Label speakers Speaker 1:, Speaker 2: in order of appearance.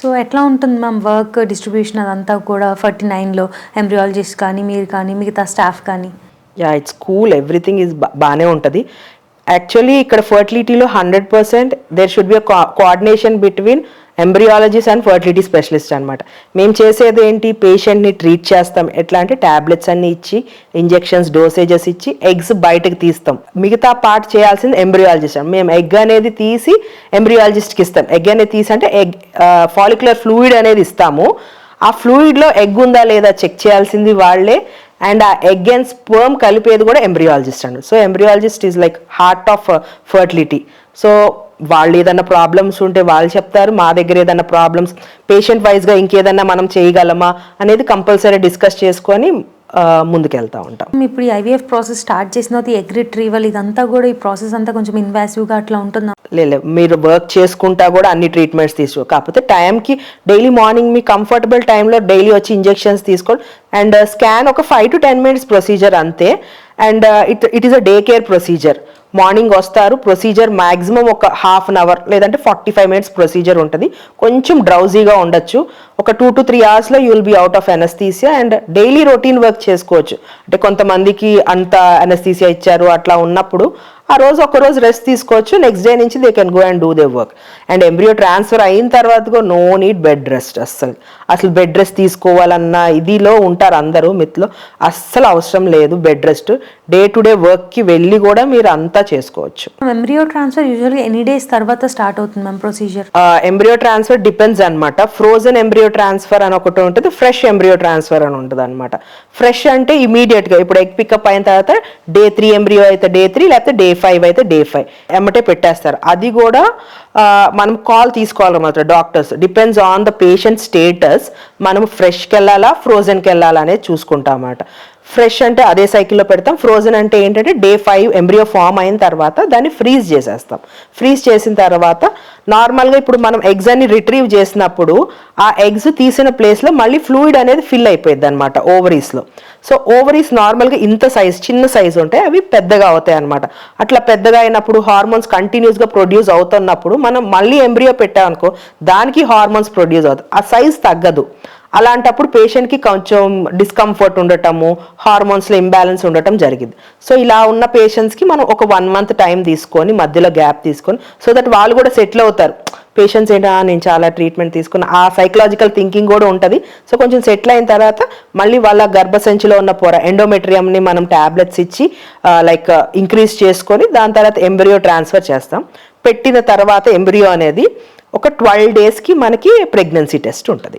Speaker 1: So ఎట్లా ఉంటుంది ma'am work distribution అదంతా కూడా ఫార్టీ నైన్లో? ఎంబ్రియాలజిస్ట్ కానీ మీరు కానీ మిగతా స్టాఫ్ కానీ?
Speaker 2: Yeah it's cool. Everything is బాగానే ఉంటుంది. యాక్చువల్లీ ఇక్కడ ఫర్టిలిటీలో hundred percent there should be coordination between embryologist and fertility specialist అనమాట మేము చేసేది ఏంటి పేషెంట్ని ట్రీట్ చేస్తాం. ఎట్లా అంటే ట్యాబ్లెట్స్ అన్ని ఇచ్చి ఇంజెక్షన్స్ డోసేజెస్ ఇచ్చి ఎగ్స్ బయటకు తీస్తాం. మిగతా పార్ట్ చేయాల్సింది ఎంబ్రియాలజిస్ట్ మేము ఎగ్ అనేది తీసి ఎంబ్రియాలజిస్ట్కి ఇస్తాం. ఎగ్ అనేది తీసి అంటే ఎగ్ ఫాలిక్యులర్ ఫ్లూయిడ్ అనేది ఇస్తాము. ఆ ఫ్లూయిడ్లో ఎగ్ ఉందా లేదా చెక్ చేయాల్సింది వాళ్ళే. అండ్ ఆ ఎగ్ అండ్ స్పర్మ్ కలిపేది కూడా ఎంబ్రియాలజిస్ట్ అండి so embryologist is like heart of fertility so వాళ్ళు ఏదైనా ప్రాబ్లమ్స్ ఉంటే వాళ్ళు చెప్తారు మా దగ్గర ఏదైనా ప్రాబ్లమ్స్ పేషెంట్ వైజ్గా ఇంకేదన్నా మనం చేయగలమా అనేది కంపల్సరీ డిస్కస్ చేసుకొని ముందుకెళ్తా ఉంటాం.
Speaker 1: ఇప్పుడు ఈ ఐవీఎఫ్ ప్రాసెస్ స్టార్ట్ చేసిన ఎగ్ రిట్రీవల్ ఇదంతా కూడా ఈ ప్రాసెస్ అంతా కొంచెం ఇన్వాసివ్గా అట్లా ఉంటుందా?
Speaker 2: లేదు మీరు వర్క్ చేసుకుంటా కూడా అన్ని ట్రీట్మెంట్స్ తీసుకో. కాకపోతే టైంకి డైలీ మార్నింగ్ మీ కంఫర్టబుల్ టైంలో డైలీ వచ్చి ఇంజెక్షన్స్ తీసుకోండి. అండ్ స్కాన్ ఒక five to ten minutes procedure అంతే. And it it is a day care procedure morning వస్తారు ప్రొసీజర్ మ్యాక్సిమం ఒక హాఫ్ అన్ అవర్ లేదంటే ఫార్టీ ఫైవ్ మినిట్స్ ప్రొసీజర్ ఉంటుంది. కొంచెం డ్రౌజీగా ఉండొచ్చు. ఒక టూ టు త్రీ అవర్స్లో you will be out of anaesthesia and daily routine work చేసుకోవచ్చు. అంటే కొంతమందికి అంత ఎనస్థీసియా ఇచ్చారు అట్లా ఉన్నప్పుడు ఆ రోజు ఒక రోజు రెస్ట్ తీసుకోవచ్చు. నెక్స్ట్ డే నుంచి they can go and do the work and embryo transfer అయిన తర్వాత నో నీడ్ బెడ్ రెస్ట్ అస్సలు. అసలు బెడ్ రెస్ట్ తీసుకోవాలన్న ఇదిలో ఉంటారు అందరూ మిత్లో అస్సలు అవసరం లేదు bed rest day to day వర్క్కి వెళ్ళి కూడా మీరు అంతా చేసుకోవచ్చు.
Speaker 1: ఎంబ్రియో ట్రాన్స్ఫర్ యూజువల్గా ఎనీ డేస్ తర్వాత స్టార్ట్ అవుతుంది ma'am procedure
Speaker 2: embryo transfer depends అనమాట ఫ్రోజన్ ఎంబ్రియో ట్రాన్స్ఫర్ అని ఒకటి ఉంటుంది ఫ్రెష్ ఎంబ్రియో ట్రాన్స్ఫర్ అని ఉంటుంది అనమాట ఫ్రెష్ అంటే immediate గా ఇప్పుడు ఎగ్ పికప్ అయిన తర్వాత డే త్రీ ఎంబ్రియో అయితే డే త్రీ లేకపోతే డే ఫైవ్ అయితే డే ఫైవ్ ఎమ్మటే పెట్టేస్తారు. అది కూడా మనం కాల్ తీసుకోవాలన్నమాట doctors depends on the patient status మనం ఫ్రెష్కి వెళ్ళాలా ఫ్రోజన్కి వెళ్ళాలా అనేది చూసుకుంటాం అన్నమాట. ఫ్రెష్ అంటే అదే సైకిల్లో పెడతాం. ఫ్రోజన్ అంటే ఏంటంటే డే ఫైవ్ ఎంబ్రియో ఫామ్ అయిన తర్వాత దాన్ని ఫ్రీజ్ చేసేస్తాం. ఫ్రీజ్ చేసిన తర్వాత నార్మల్గా ఇప్పుడు మనం ఎగ్స్ అన్ని రిట్రీవ్ చేసినప్పుడు ఆ ఎగ్స్ తీసిన ప్లేస్లో మళ్ళీ ఫ్లూయిడ్ అనేది ఫిల్ అయిపోయింది అనమాట ఓవరీస్లో. సో ఓవరీస్ నార్మల్గా ఇంత సైజ్ చిన్న సైజు ఉంటాయి అవి పెద్దగా అవుతాయి అనమాట అట్లా పెద్దగా అయినప్పుడు హార్మోన్స్ కంటిన్యూస్గా ప్రొడ్యూస్ అవుతున్నప్పుడు మనం మళ్ళీ ఎంబ్రియో పెట్టామనుకో దానికి హార్మోన్స్ ప్రొడ్యూస్ అవుతాయి. ఆ సైజ్ తగ్గదు. అలాంటప్పుడు పేషెంట్కి కొంచెం డిస్కంఫర్ట్ ఉండటము హార్మోన్స్లో ఇంబ్యాలెన్స్ ఉండటం జరిగింది. సో ఇలా ఉన్న పేషెంట్స్కి మనం ఒక వన్ మంత్ టైం తీసుకొని మధ్యలో గ్యాప్ తీసుకొని సో దట్ వాళ్ళు కూడా సెటిల్ అవుతారు. పేషెంట్స్ ఏంటా నేను చాలా ట్రీట్మెంట్ తీసుకున్న. ఆ సైకలాజికల్ థింకింగ్ కూడా ఉంటుంది. సో కొంచెం సెటిల్ అయిన తర్వాత మళ్ళీ వాళ్ళ గర్భసంచిలో ఉన్న పొర ఎండోమెట్రియంని మనం ట్యాబ్లెట్స్ ఇచ్చి లైక్ ఇంక్రీజ్ చేసుకొని దాని తర్వాత ఎంబ్రియో ట్రాన్స్ఫర్ చేస్తాం. పెట్టిన తర్వాత ఎంబ్రియో అనేది ఒక ట్వెల్వ్ డేస్కి మనకి ప్రెగ్నెన్సీ టెస్ట్ ఉంటుంది.